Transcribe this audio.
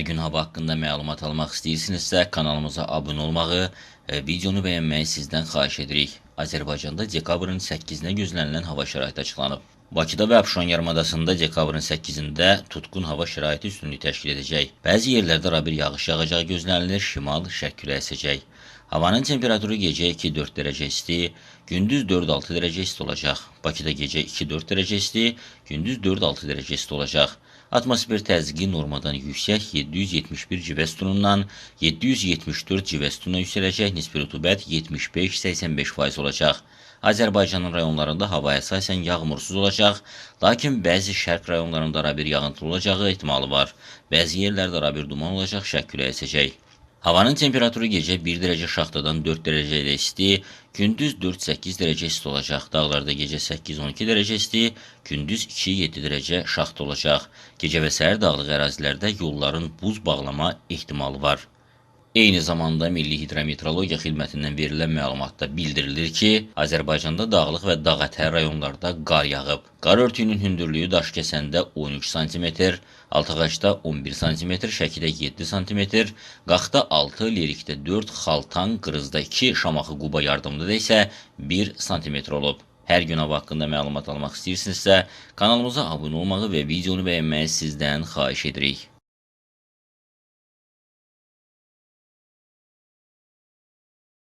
Hər gün hava haqqında məlumat almaq istəyirsinizsə, kanalımıza abunə olmağı, e, videonu bəyənməyi sizdən xahiş edirik. Azərbaycanda dekabrın 8-nə gözlənilən hava şəraiti açıqlanıb. Bakıda və Abşeron yarımadasında dekabrın 8-də tutqun hava şəraiti üstünlük təşkil edəcək. Bəzi yerlərdə arabir yağış yağacağı gözlənilir, şimal-şərq küləyi əsəcək. Havanın temperaturu gecə 2-4 dərəcə isti, gündüz 4-6 dərəcə isti olacaq. Bakıda gecə 2-4 dərəcə isti, gündüz 4-6 dərəcə isti olacaq. Atmosfer təzyiqi normadan yüksək 771 civə sütunundan 774 civə sütununa yüksələcək, nisbi rütubət 75-85% olacaq. Azərbaycanın rayonlarında hava əsasən yağmursuz olacaq, lakin bəzi şərq rayonlarında arabir yağıntılı olacağı ehtimalı var. Bəzi yerlərdə arabir duman olacaq, şərq küləyi əsəcək. Havanın temperaturu gecə 1 dərəcə şaxtadan 4 dərəcə ilə isti, gündüz 4-8 dərəcə isti olacaq. Dağlarda gecə 8-12 dərəcə isti, gündüz 2-7 dərəcə şaxta olacaq. Gecə və səhər dağlıq ərazilərdə yolların buz bağlama ehtimalı var. Eyni zamanda Milli Hidrometeorologiya Xidmətindən verilən məlumatda bildirilir ki, Azərbaycanda dağlıq və dağətər rayonlarda qar yağıb. Qar örtüyünün hündürlüyü Daşkəsəndə 13 sm, Altıqaşda 11 sm, Şəkidə 7 sm, Qaxda 6, Lerikdə 4, Xaltan, Qırızda 2, Şamaxı Quba yardımlıda isə 1 sm olub. Hər gün hava haqqında məlumat almaq istəyirsinizsə, kanalımıza abunə olmağı və videonu bəyənməyi sizdən xahiş edirik.